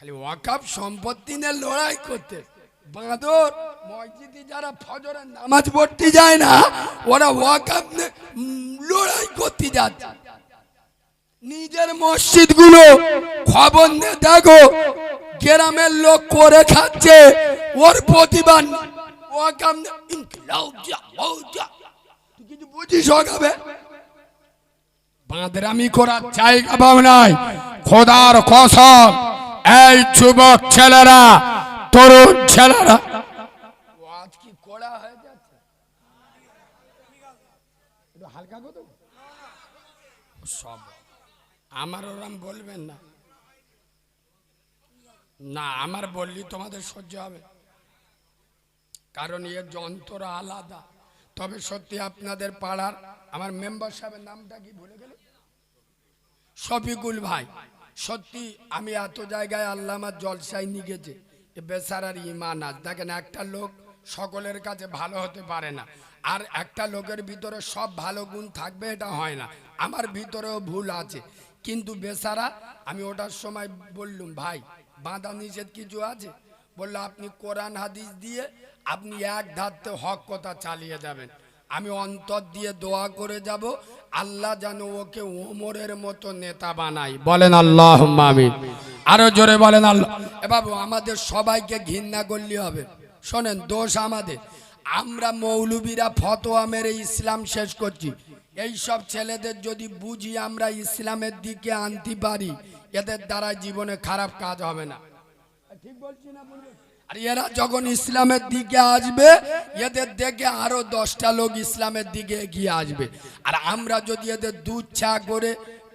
খালি ওয়াকাপ সম্পত্তি নিয়ে লড়াই করতে। বাঁদর, মসজিদে যারা ফজরের নামাজ পড়তে যায় না, ওরা ওয়াকাপ লড়াই করতে যাচ্ছে। নিজের মসজিদগুলো খবর নিয়ে দেখো, গ্রামের লোক করে খাচ্ছে, ওর প্রতিবাদ। ওয়াকাপ কিছু বুঝিস ওকাবে বাঁদরামি করার জায়গা পাও নাই। খোদার কসম। এই যুবক ছেলেরা তরুণ ছেলেরা। আজ কি কড়া হয়ে যাচ্ছে? হালকা সব। আমার ওরম বলবেন না। না আমার বললি তোমাদের সহ্য হবে। কারণ এর যন্ত্র আলাদা। তবে সত্যি আপনাদের পাড়ার আমার মেম্বার সাহেবের নামটা কি ভুলে গেল? শফিকুল ভাই। সত্যি, আমি এত জায়গায় আল্লাহ আমার জলসাই নিগেছে বেচারার ইমান আজ। দেখেন, একটা লোক সকলের কাছে ভালো হতে পারে না। আর একটা লোকের ভিতরে সব ভালো গুণ থাকবে, এটা হয় না। আমার ভিতরেও ভুল আছে। কিন্তু বেচারা, আমি ওটার সময় বললুম, ভাই, বাঁধা নিষেধ কিছু আছে? বলল, আপনি কোরআন হাদিস দিয়ে আপনি এক ধারতে হক কথা চালিয়ে যাবেন। আমি অন্তর দিয়ে দোয়া করে যাব। আল্লাহ যেন ওকে ওমরের মতো নেতা বানাই বলেন আল্লাহ আমিন। আরও জোরে বলেন আল্লাহ। এ বাবু, আমাদের সবাইকে ঘৃণা করলে হবে। শোনেন, দোষ আমাদের। আমরা মৌলবীরা ফতোয়া মেরে ইসলাম শেষ করছি। এই সব ছেলেদের যদি বুঝি আমরা ইসলামের দিকে আনতে পারি, এদের দ্বারা জীবনে খারাপ কাজ হবে না। ঠিক বলছি না? আর এরা যখন ইসলামের দিকে আসবে, এদের দেখে আরও দশটা লোক ইসলামের দিকে এগিয়ে আসবে। আর আমরা যদি এদের দুধ চা করে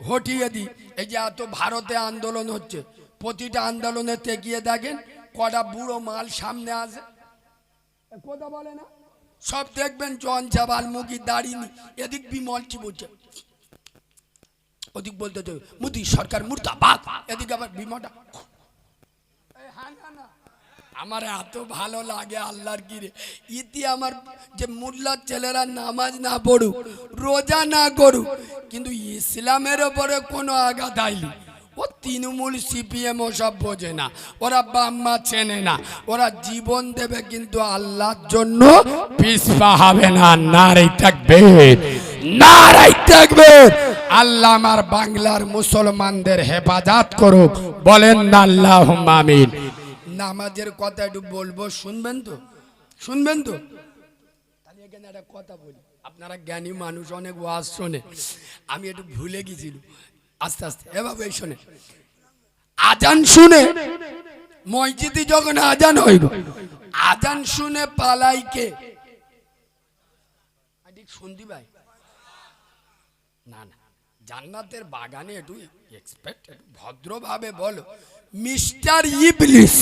হটিয়ে দিই, এই যে এত ভারতে আন্দোলন হচ্ছে, প্রতিটা আন্দোলনে তেগিয়ে দেখেন কটা বুড়ো মাল সামনে আসে। কথা বলে না? সব দেখবেন জন চাবাল মুখি দাঁড়িয়ে এদিক বিমল চিবুচ্ছে ওদিক বলতে মোদি সরকার মুর্দাবাদ, এদিকে আবার বিমলটা এই হ্যাঁ না। আমার এত ভালো লাগে আল্লাহর কিরে ইতি আমার যে মুল্লার ছেলেরা নামাজ না পড়ুক, রোজা না করুক, কিন্তু ইসলামের ওপরে কোনো আঘাত আইলি। ও তৃণমূল সিপিএম ওসব বোঝে না, ওরা বাম্মা চেনে না, ওরা জীবন দেবে কিন্তু আল্লাহর জন্য পিসপা হবে না, নারাই থাকবে নারাই থাকবে। আল্লাহ আমার বাংলার মুসলমানদের হেফাজত করুক, বলেন আল্লাহ আমিন। নামাজের কথা একটু বলব, শুনবেন তো? শুনবেন তো? তাহলে এখানে একটা কথা বলি। আপনারা জ্ঞানী মানুষ, অনেক ওয়াজ শোনে। আমি একটু ভুলে গেছিল আস্তে আস্তে, এভাবে শোনে। আজান শুনে মসজিদে যখন আজান হইব, আজান শুনে পালাই কে? শুনতি ভাই? না না। জান্নাতের বাগানে একটু এক্সপেক্ট ভদ্রভাবে বলো। মিস্টার ইবলিস।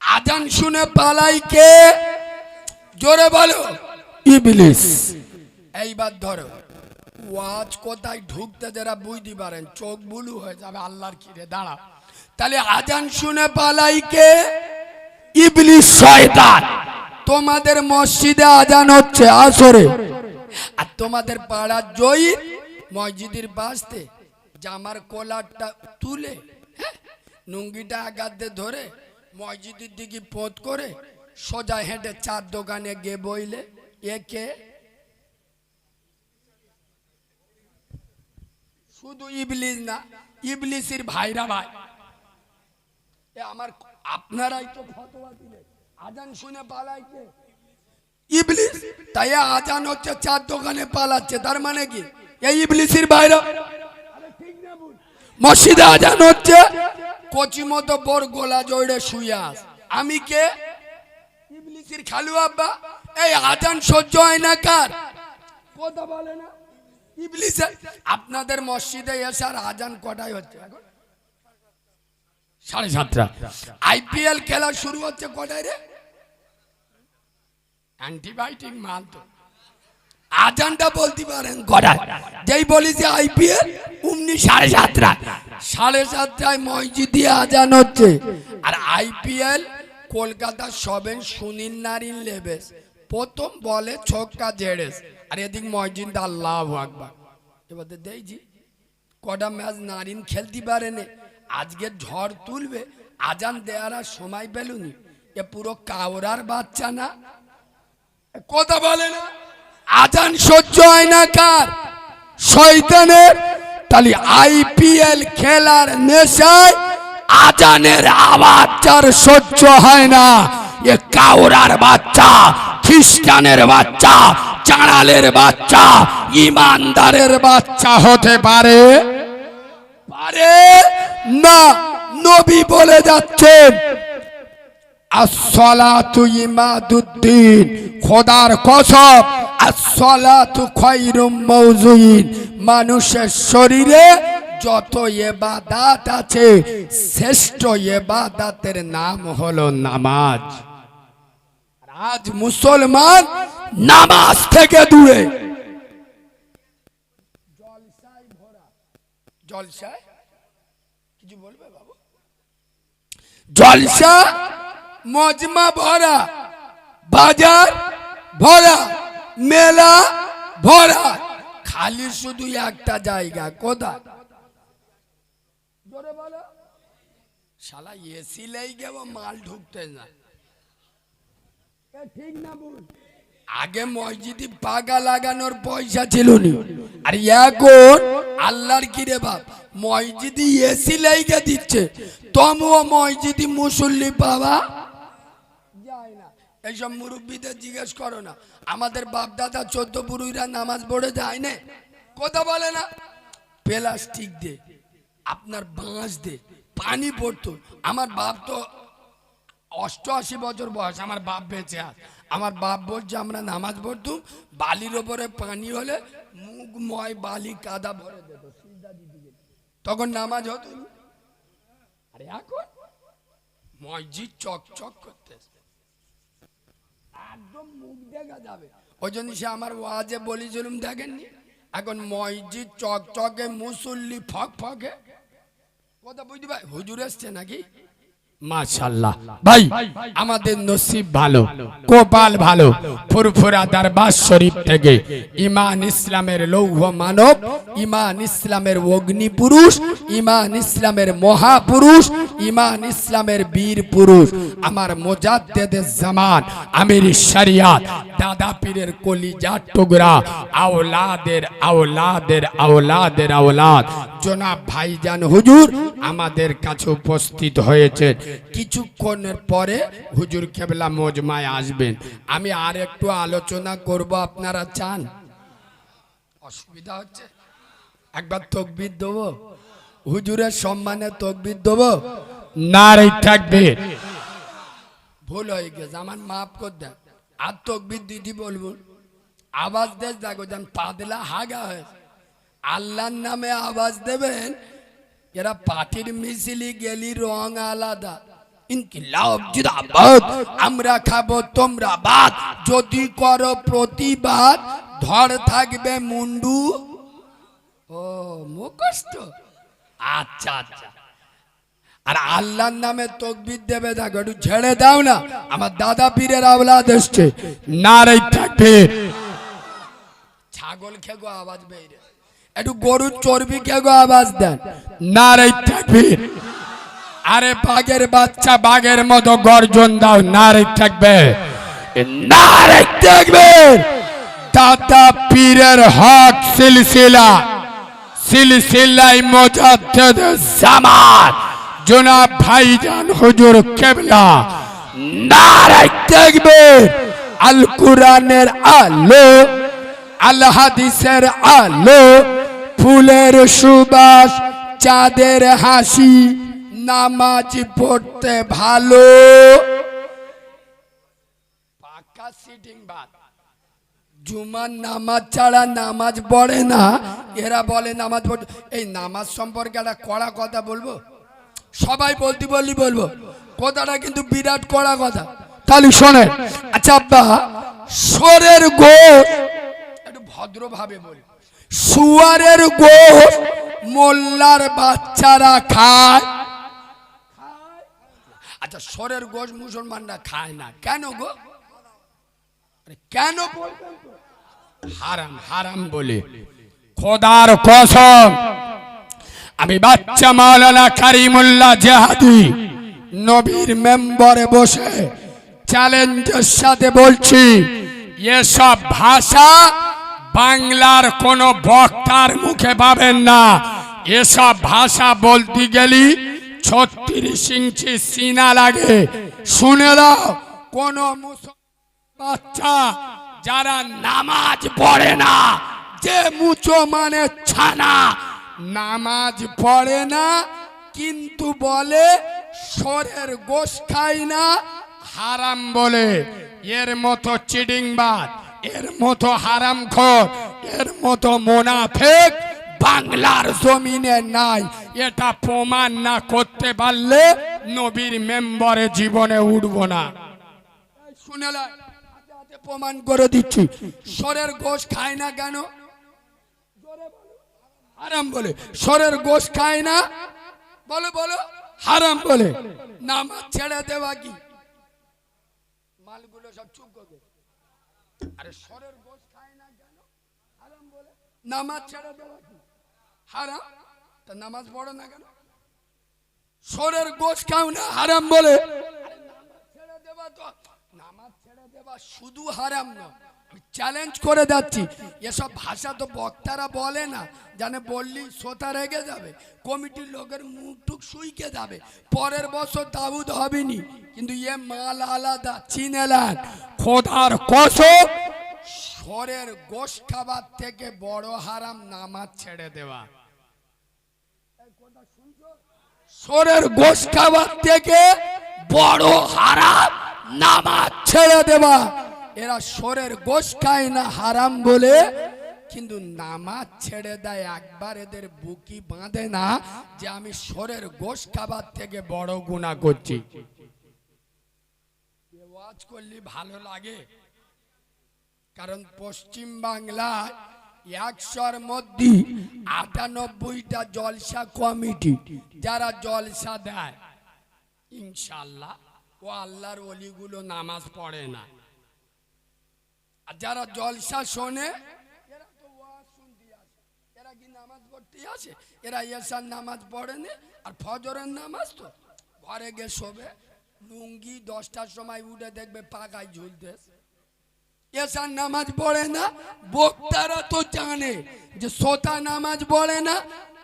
আজান শুনে পালাই কে? জোরে বলো। ইবলিস। এইবার ধরো। ওয়াজ কোথায় ঢুকতে যারা বুঝতে পারেন চোখ বুলু হয়ে যাবে আল্লাহর কিরে দাঁড়া তাহলে আজান শুনে পালাই কে? ইবলিস শয়তান। তোমাদের মসজিদে আজান হচ্ছে আসরে আর তোমাদের পাড়ার জয়ী মসজিদের বাসতে জামার কলারটা তুলে লুঙ্গিটা আগাতে ধরে মসজিদের দিকে পোত করে সোজা হেঁটে চার দোকানে গে বইলে একে শুধু ইবলিস না, ইবলিসের ভাইরা ভাই। আমার আপনারাই তো ফতোয়া দিলেন। আজান শুনে পালাইছে। ইবলিস, তাই আজান হচ্ছে, চার দোকানে পালাচ্ছে। তার মানে কি? এই ইবলিসের বাইরে মসজিদে আজান হচ্ছে। কচি মতো বড় গোলা জড়ে শুয়ে আস আমি কে? ইবলিসের খালু আব্বা। এই আজান সহ্য হয় না কার? কথা বলে না। ইবলিসের আপনাদের মসজিদে এসার আজান কটায় হচ্ছে? এখন সাড়ে সাতটা। আইপিএল খেলা শুরু হচ্ছে কটায় রে? অ্যান্টিবায়োটিক মাল তো। আজানটা বলতে পারেন কটায় যেই বলি যে আইপিএল, উমনি সাড়ে সাতটা সাড়ে সাতটায় মসজিদে আজান হচ্ছে। আর আইপিএল, কলকাতা সবেন সুনীল নারীন লেবেস। প্রথম বলে ছক্কা জেড়েস আর এদিক মসজিদ আল্লাহ আকবার। এবার দেখছি কটা ম্যাচ নারিন খেলতে পারেনি আজকে ঝড় তুলবে, আজান দেওয়ার আর সময় পেলুনি। এ পুরো কাওরার বাচ্চা না? কথা বলে না? আজান সহ্য হয় না কার? শয়তানের? তাহলে আইপিএল খেলার নেশায় আজানের যার সহ্য হয় না। এ কাউরার বাচ্চা, খ্রিস্টানের বাচ্চা চাঁড়ালের বাচ্চা, ইমানদারের বাচ্চা হতে পারে? পারে? না, নবী বলে যাচ্ছেন। আসসালাতু ইমাদুদ্দিন, খোদার কসম আসসালাতু খায়রুম মাউজুইন মানুষের শরীরে যত এবাদাত আছে, শ্রেষ্ঠ এবাদাতের নাম হলো নামাজ। আজ মুসলমান নামাজ থেকে দূরে। জলসায় জলসায়? কিছু বলবে বাবু? জলসা মজমা ভরা, বাজার ভরা, মেলা ভরা। খালি শুধু একটা জায়গা, কোথায়? জোরে বলো। মাল না। ঠিক না ভুল। আগে মসজিদে পাগা লাগানোর পয়সা ছিল নি। আর বাপ, মসজিদি এসি দিচ্ছে। তমও মসজিদি মুসল্লি পাওয়া এইসব মুরব্বীদের জিজ্ঞেস করো না। আমাদের বাপ দাদা চোদ্দ পুরুষরা নামাজ পড়ে যায় না। কথা বলে না। প্লাস্টিক দে, আপনার বাঁশ দে, পানি পড়তো। আমার বাপ তো অষ্টআশি বছর বয়স, আমার বাপ বেঁচে আছে। আমার বাপ বলছে, আমরা নামাজ পড়তুম, বালির ওপরে পানি হলে মুখ ময় বালি কাদা ভরে গেলে। তখন নামাজ হতো আরে এখন মসজিদ চক চক মুখ দেখা যাবে। ওই জন্য সে আমার ওয়াজে বলেছিলাম দেখেননি? এখন মসজিদ চক চকে মুসল্লি ফক ফকে। কথা বুঝতে ভাই হুজুর এসছে নাকি? মাশাল্লাহ ভাই আমাদের নসিব ভালো কোপাল ভালো ফুরফুরা দরবার শরীফ থেকে। ইমান ইসলামের লৌহ মানব ইমান ইসলামের অগ্নি পুরুষ ইমান ইসলামের মহাপুরুষ ইমান ইসলামের বীর পুরুষ। আমার মোজাদ্দেদের জামান আমির শরিয়াত দাদা পীরের কলিজার টুকরা আওলাদের আওলাদের আওলাদের আওলাদ। জনাব ভাইজান হুজুর আমাদের কাছে উপস্থিত হয়েছেন কিছুক্ষণের পরে হুজুর কেবলা মজমায় আসবেন। আমি আর একটু আলোচনা করব, আপনারা চান? অসুবিধা হচ্ছে? একবার তকবির দেবো? হুজুরের সম্মানে তকবির দেবো? না রে, থাকবে। ভুল হয়ে গেছে, আমার মাফ কর দেন। আর তকবির দিদি বলব, আওয়াজ দেশ দেখো যেন পাতলা হাগা হয়ে আল্লাহর নামে আওয়াজ দেবেন এরা পাটির মিছিলি গেলি রং আলাদা ইনকিলাব আমরা খাব তোমরা বাদ যদি করো প্রতিবাদ ধর থাকবে মুন্ডু ও মুখস্থ আচ্ছা আচ্ছা আর আল্লাহর নামে তকবির দেবে দেখো একটু ছেড়ে দাও না আমার দাদা পীরের আওলাদ এসছে নারে থাকবে ছাগল খেগো আওয়াজ বেরে একটু গরুর চর্বি খেগো আওয়াজ দেন? নারে থাকবে আরে বাঘের বাচ্চা, বাঘের মতো গর্জন দাও নারে থাকবে নারে থাকবে দাদা পীরের হক সিলসিলা। সিলসিলাই মোজাদ্দেদ জামান জনাব ভাইজান হুজুর কেবলা। নারে দেখবে আল কোরআনের আলো আল হাদিসের আলো। ফুলের সুবাস, চাঁদের হাসি, নামাজ পড়তে ভালো। পাকা সিটিং জুমার নামাজ ছাড়া নামাজ পড়ে না। এরা বলে নামাজ পড়ে এই নামাজ সম্পর্কে একটা কড়া কথা বলব? সবাই বলতে বললি বলব। কথাটা কিন্তু বিরাট কড়া কথা। তাহলে শোনেন আচ্ছা আব্বা সোরের গোশ একটু ভদ্রভাবে বলি। সুয়ারের গোশ মোল্লার বাচ্চারা খায়। আচ্ছা সোরের গোশ মুসলমানরা খায় না। কেন গো? কেন হারাম হারাম বলে। খোদার কসম, আমি বাচ্চা মাওলানা কারিমুল্লাহ জাহাদি, নবীর মেম্বারে বসে চ্যালেঞ্জের সাথে বলছি, এসব ভাষা বাংলার কোনো বক্তার মুখে পাবেন না। এসব ভাষা বলতে গেলি ছত্রিশ ইঞ্চি সিনা লাগে। শুনে দাও, কোন বাচ্চা যারা নামাজ পড়ে না, যে মুচো মানে ছানা, নামাজ পড়ে না, কিন্তু বলে সরের গোশ খায় না, হারাম বলে। এর মতো চিডিংবাদ এর মতো হারামখোর, এর মতো মোনাফেক বাংলার জমিনে নাই। এটা প্রমাণ না করতে পারলে নবীর মেম্বরে জীবনে উঠব না। প্রমাণ করে দিচ্ছি। সরের গোশ খায় না কেন? হারাম বলে। সরের গোশ খায় না? বলো বলো। হারাম বলে। নামাজ ছেড়ে দেওয়া কি? মালগুলো সব চুপ আরে সরের গোশ খায় না কেন? হারাম বলে। নামাজ ছেড়ে দেওয়া কি? হারাম? তা নামাজ পড়ো না কেন? সরের গোশ খাও না হারাম বলে। ছেড়ে দেওয়া তো নামাজ ছেড়ে দেওয়া শুধু হারাম না। চ্যালেঞ্জ করে যাচ্ছি। এসব ভাষা তো বক্তারা বলে না। জানে বললি শ্রোতা রেগে যাবে। কমিটির লোকের মুখ টুক শুইকে যাবে। পরের বছর দাউদ হবেনি। কিন্তু এ মাল আলাদা চিনেলেন খোদার কসম। সরের গোশ খাবার থেকে বড় হারাম নামাজ ছেড়ে দেওয়া। সরের গোশ খাবার থেকে বড় হারাম নামাজ ছেড়ে দেওয়া। এরা সরের গোশ খায় না হারাম বলে, কিন্তু নামাজ ছেড়ে দেয়। একবার এদের বুকি বাঁধে না যে আমি সরের গোশ খাবার থেকে বড় গুণা করছি। ওয়াজ করলে ভালো লাগে? কারণ পশ্চিম বাংলায় একশোর মধ্যে আটানব্বইটা জলসা কমিটি যারা জলসা দেয়। ইনশাল্লাহ ও আল্লাহর অলিগুলো নামাজ পড়ে না। আর যারা জলসা শোনে, এরা কি নামাজ পড়তে এরা নামাজ পড়ে না? আর ফজরের নামাজ তো ঘরে গিয়ে শোবে। লুঙ্গি দশটার সময় উঠে দেখবে পাকায় ঝুলতেছে। এসার নামাজ পড়ে না, বক্তারা তো জানে যে শ্রোতা নামাজ পড়ে না,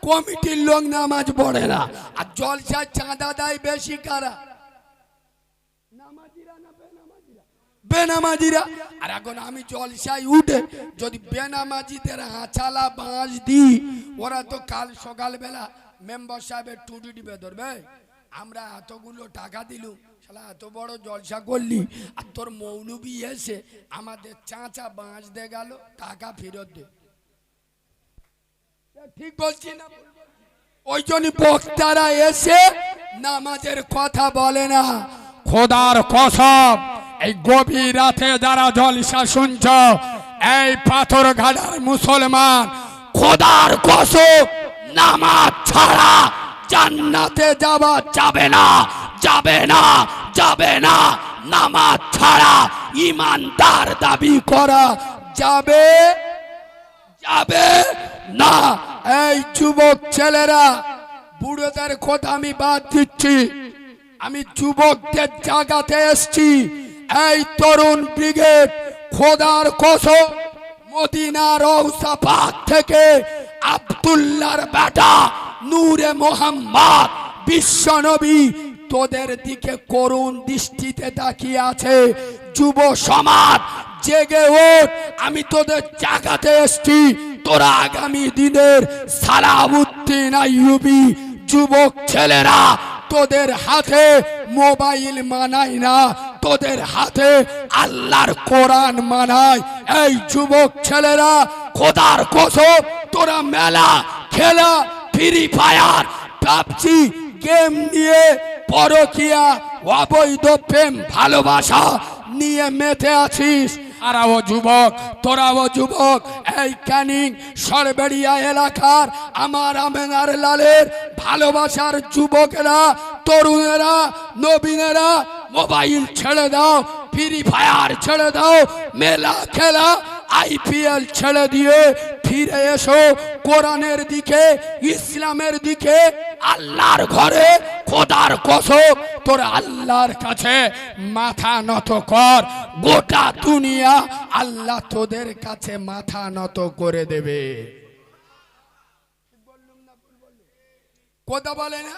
কমিটির লোক নামাজ পড়ে না। আর জলসার চাঁদা দেয় বেশি কারা? বেনামাজিরা? আর এখন আমি জলসায় উঠে যদি বেনামাজিদের হাঁচালা বাঁশ দিই, ওরা তো কাল সকালবেলা মেম্বার সাহেবের টুটি টিপে ধরবে। আমরা এতগুলো টাকা দিলুম, শালা, এত বড় জলসা করলি, আর তোর মৌলবি এসে আমাদের চাঁচা বাঁশ দে গেল, টাকা ফেরত দে। ঠিক বলছি না? ওই জন্য বক্তারা এসে নামাজের কথা বলে না। খোদার কসম, এই গভীর রাতে যারা জলসা শুনছ, এই পাথর ঘাটার মুসলমান, খোদার কসম, নামাজ ছাড়া জান্নাতে যাওয়া যাবে না যাবে না যাবে না। নামাজ ছাড়া ইমানদার দাবি করা যাবে যাবে না। এই যুবক ছেলেরা, বুড়োদের কথা আমি বাদ দিচ্ছি। আমি যুবকদের জাগাতে এসছি। এই তরুণ ব্রিগেড খোদার কসম মদিনার ঔসাফাত থেকে আবদুল্লার বেটা নূরে মোহাম্মদ, বিশ্বনবী তোদের দিকে করুণ দৃষ্টিতে তাকিয়ে আছে। যুব সমাজ, জেগে ওঠ, আমি তোদের জাগাতে এসছি। তোরা আগামী দিনের সালাউদ্দিন আইয়ুবি যুবক ছেলেরা, তোদের হাতে মোবাইল মানাই না, তোদের হাতে আল্লাহর কোরআন মানায় এই যুবক ছেলেরা, খোদার কসম, তোরা মেলা, খেলা ফ্রি ফায়ার। পাবজি গেম নিয়ে পরকিয়া, অবৈধ প্রেম, ভালোবাসা নিয়ে মেতে আছিস। আরাও যুবক তোরাও যুবক, এই ক্যানিং সরবেড়িয়া এলাকার আমার আমেনার লালের ভালোবাসার যুবকেরা, তরুণেরা, নবীনেরা, মোবাইল ছেড়ে দাও, ফ্রি ফায়ার ছেড়ে দাও, মেলা খেলা আইপিএল ছেড়ে দিয়ে ফিরে এসো কোরআনের দিকে, ইসলামের দিকে, আল্লাহর ঘরে খোদার কসম, তোর আল্লাহর কাছে মাথা নত কর, গোটা দুনিয়া আল্লাহ তোদের কাছে মাথা নত করে দেবে। কথা বলে না?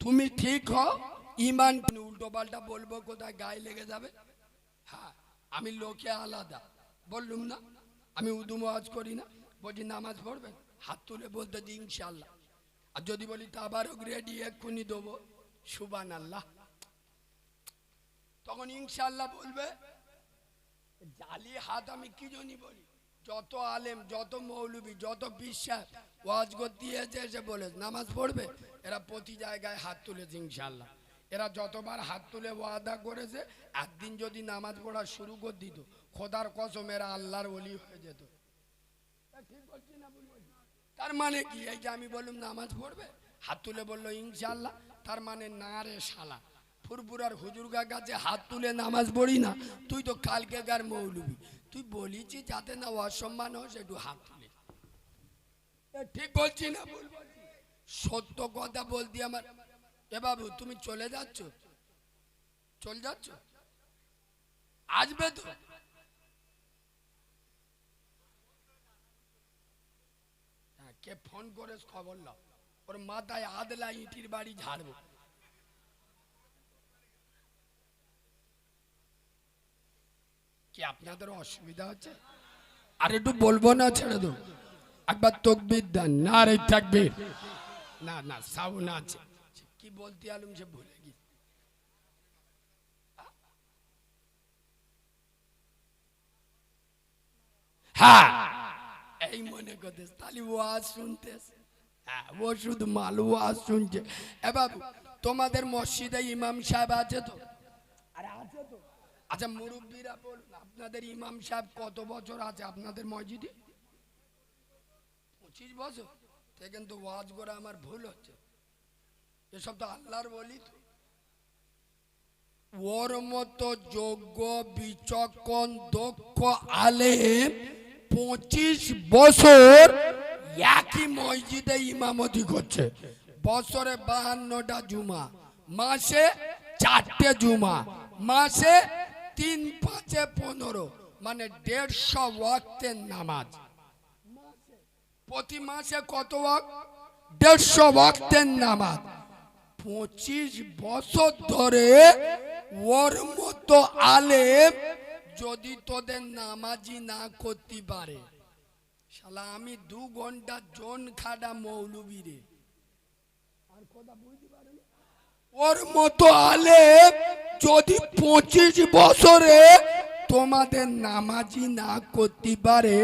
তুমি ঠিক হও ইমান উল্টো পাল্টা বলব, কোথায় গায়ে লেগে যাবে? হ্যাঁ আমি লোকে আলাদা। বললুম না, আমি উদুম আজ করি না বলছি নামাজ পড়বেন। হাত তুলে বলতে দিই ইনশাল্লাহ আর যদি বলি তা আবার রেডি, এক্ষুনি দেবো। সুবান আল্লাহ তখন ইনশাল্লাহ বলবে, জালি হাত আমি কি জনি বলি? যত আলেম, যত মৌলবি, যত বিশ্বাস, ওয়াজ এসে এসে বলে, নামাজ পড়বে? এরা প্রতি জায়গায় হাত তুলেছে ইনশাল্লাহ এরা যতবার হাত তুলে ওয়াদা করেছে, একদিন যদি নামাজ পড়া শুরু করে দিত খোদার কসম আল্লাহর ওলি হয়ে যেত। ঠিক বলছি না তার মানে কি? এই যে আমি বললাম, নামাজ পড়বে? হাত তুলে বলল ইনশাল্লাহ তার মানে না রে শালা ফুরপুরার হুজুরগা কাছে হাত তুলে নামাজ পড়ি না। তুই তো কালকে গার মৌলবি? তুই বলিছি যাতে না অসম্মান হোস একটু হাত তুলে। ঠিক বলছি না সত্য কথা বলতি আমার। এ বাবু, তুমি চলে যাচ্ছ? চলে যাচ্ছ? আসবে তো হ্যাঁ, কে ফোন করে খবর নাও ওর মাথায় আদলা ইটির বাড়ি ঝাড়বো। কি আপনাদের অসুবিধা হচ্ছে? আর একটু বলব না, ছেড়ে দো একবার তকবির দেন, না রে থাকবির না না সাউন আছে। কি বলতে আলুম সে ভুলে গেছি। হ্যাঁ। এই মনে করতেস তাহলে ওয়াজ শুনতেস হ্যাঁ ও শুধু মাল ওয়াজ শুনছে। এ বাবু তোমাদের মসজিদে ইমাম সাহেব আছে তো? আরে আছে তো। আচ্ছা মুরব্বীরা বলুন আপনাদের ইমাম সাহেব কত বছর আছে আপনাদের মসজিদে? পঁচিশ বছর? তে কিন্তু ওয়াজ করে আমার ভুল হচ্ছে। এসব তো আল্লাহর বলি তো। ওর মতো যোগ্য বিচক্ষণ দক্ষ আলেম পঁচিশ বছর একই মসজিদে ইমামতি করছে। বছরে বাহান্নটা জুমা, মাসে চারটে জুমা, মাসে তিন পাঁচে পনেরো মানে দেড়শো ওয়াক্তের নামাজ। প্রতি মাসে কত ওয়াক্ত? দেড়শো ওয়াক্তের নামাজ। পঁচিশ বছর ধরে ওর মতো আলেম যদি তোদের নামাজি না করতে পারে, শালা, আমি দু ঘণ্টা জন খাডা মৌলবি রে। ওর মতো আলে যদি পঁচিশ বছরে তোমাদের নামাজি না করতে পারে,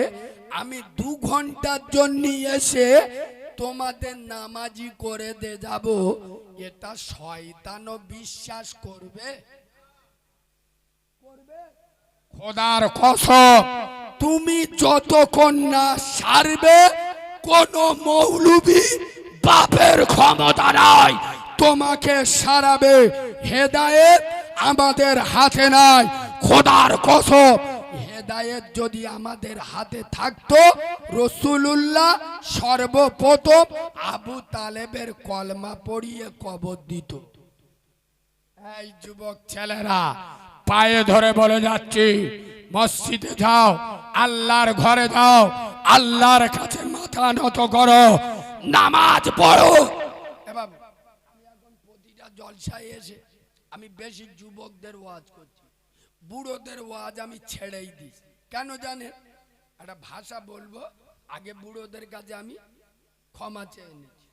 আমি দু ঘণ্টার জন্য এসে তোমাদের নামাজি করে দে যাব। এটা শয়তানও বিশ্বাস করবে। খোদার কসম, তুমি যতক্ষণ না সারবে, কোন মৌলবি বাপের ক্ষমতা নাই। তোমাকে সারাবে হেদায়েত আমাদের হাতে নাই। খোদার কসম, হেদায়েত যদি আমাদের হাতে থাকতো, রসুলুল্লাহ সর্বপ্রথম আবু তালেবের কলমা পড়িয়ে কবর দিত। এই যুবক ছেলেরা পায়ে ধরে বলে যাচ্ছি, মসজিদে যাও, আল্লাহর ঘরে যাও, আল্লাহর কাছে মাথা নত করো, নামাজ পড়ো। আমি প্রতিটা জলসায় এসে আমি বেশি যুবকদের ওয়াজ করছি, বুড়োদের ওয়াজ আমি ছেড়েই দিই কেন জানেন? একটা ভাষা বলব, আগে বুড়োদের কাছে আমি ক্ষমা চেয়ে নিচ্ছি।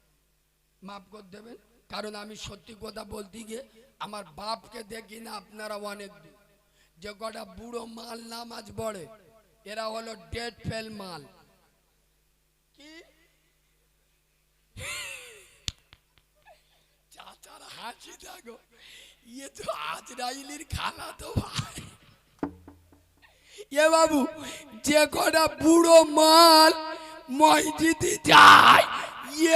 মাফ করে দেবেন? কারণ আমি সত্যি কথা বলতে গিয়ে আমার বাপকে দেখি না, আপনারা অনেক যে কটা বুড়ো মাল নামাজ পড়ে, এরা হলো ডেট ফেল মাল। কি? চাচার হাসি থাকো ইয়ে তো আজরাইলির খানা তো ভাই। এ বাবু, যে কটা বুড়ো মাল মসজিদে যায়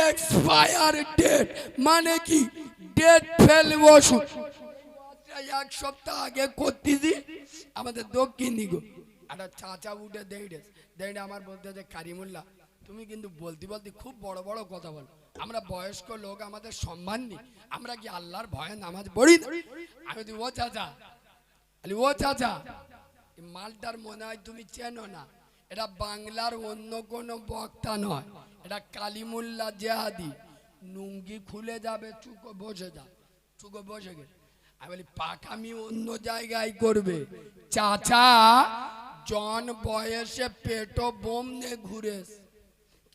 এক্সপায়ার ডেট মানে কি? ডেট ফেল ওষুধ এক সপ্তাহ আগে করতেছি। আমাদের দক্ষিণ দিগো একটা চাচা উঠে দেইড়ে দেইড়ে আমার বলতে যে, কারিমুল্লাহ, তুমি কিন্তু বলতে বলতে খুব বড় বড় কথা বলো। আমরা বয়স্ক লোক, আমাদের সম্মান নেই। আমরা কি আল্লাহর ভয়ে নামাজ পড়ি? আমি ও চাচা। আলি ও চাচা মালটার মনে হয় তুমি চেনো না। এটা বাংলার অন্য কোনো বক্তা নয়। এটা কালিমুল্লা জেহাদি। নুঙ্গি খুলে যাবে, চুকো বসে যা, চুকো বসে গে আমি বলি, পাকামি অন্য জায়গায় করবে। চাচা, জন বয়সে পেটো বোম নিয়ে ঘুরে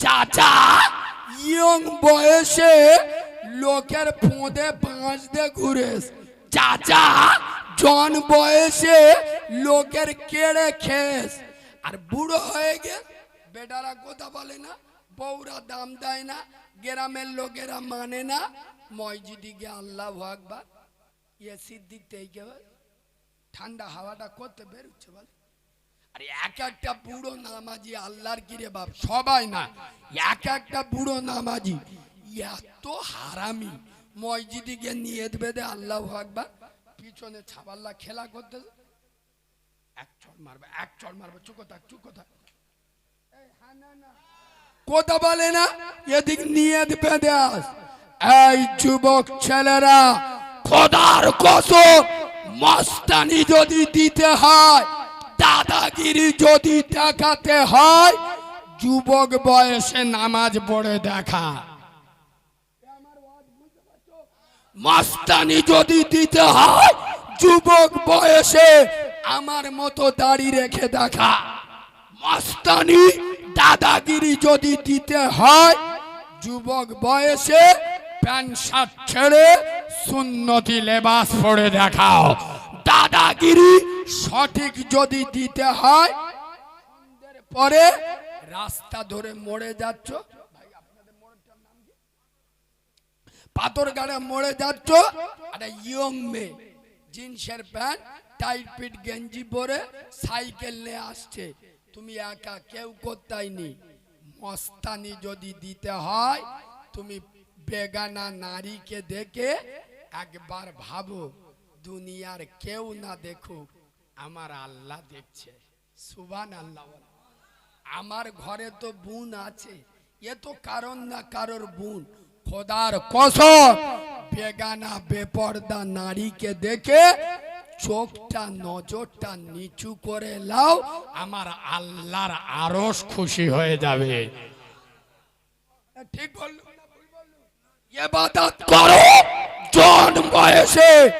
চাচা, ইয়ং বয়সে লোকের ফোঁদে বাঁশ দিয়ে ঘুরে চাচা, জন বয়সে লোকের কেড়ে খেস আর বুড়ো হয়ে গে বেটারা কথা বলে না বউরা দাম দেয় না, গ্রামের লোকেরা মানে না, মসজিদে গিয়ে আল্লাহ আকবার এসির দিক থেকে ঠান্ডা হাওয়াটা করতে বেরোচ্ছে বলে। এক একটা বুড়ো নামাজি আল্লাহর বাপ, সবাই না, এক একটা বুড়ো নামাজি এত হারামি বেঁধে আল্লাহ পিছনে ছাবাল্লা খেলা করতেছে। এক চড় মারবে, এক চড় মারবে চুকো থাক চুকো থাক কথা বলে না? এদিক নিয়ে বেঁধে আস। এই যুবক ছেলেরা, খোদার কসম, মস্তানি যদি দিতে হয়, দাদাগিরি যদি দেখাতে হয়, যুবক বয়সে নামাজ পড়ে দেখা। মাস্তানি যদি দিতে হয়, যুবক বয়সে আমার মতো দাড়ি রেখে দেখা। মাস্তানি দাদাগিরি যদি দিতে হয়, যুবক বয়সে প্যান্ট, শার্ট ছেড়ে সুন্নতি লেবাস পরে দেখাও। দাদাগিরি সঠিক যদি দিতে হয় পরে রাস্তা ধরে মরে যাচ্ছ। পাথর গাড়ে মরে যাচ্ছ। একটা ইয়ং মেয়ে, জিন্সের প্যান্ট, টাইট পিট গেঞ্জি পরে সাইকেল নিয়ে আসছে। তুমি একা কেউ করতাইনি মস্তানি যদি দিতে হয়, তুমি বেগানা নারীকে দেখে একবার ভাবো, দুনিয়ার কেউ না দেখুক, আমার আল্লাহ দেখছে। সুবান আল্লাহ আমার ঘরে তো বোন আছে, এ তো কারণ না কারোর বোন। খোদার কসম, বেগানা, বেপর্দা নারীকে দেখে চোখটা নজরটা নিচু করে লাও, আমার আল্লাহর আরস খুশি হয়ে যাবে। ঠিক বলল করো জন বয়সে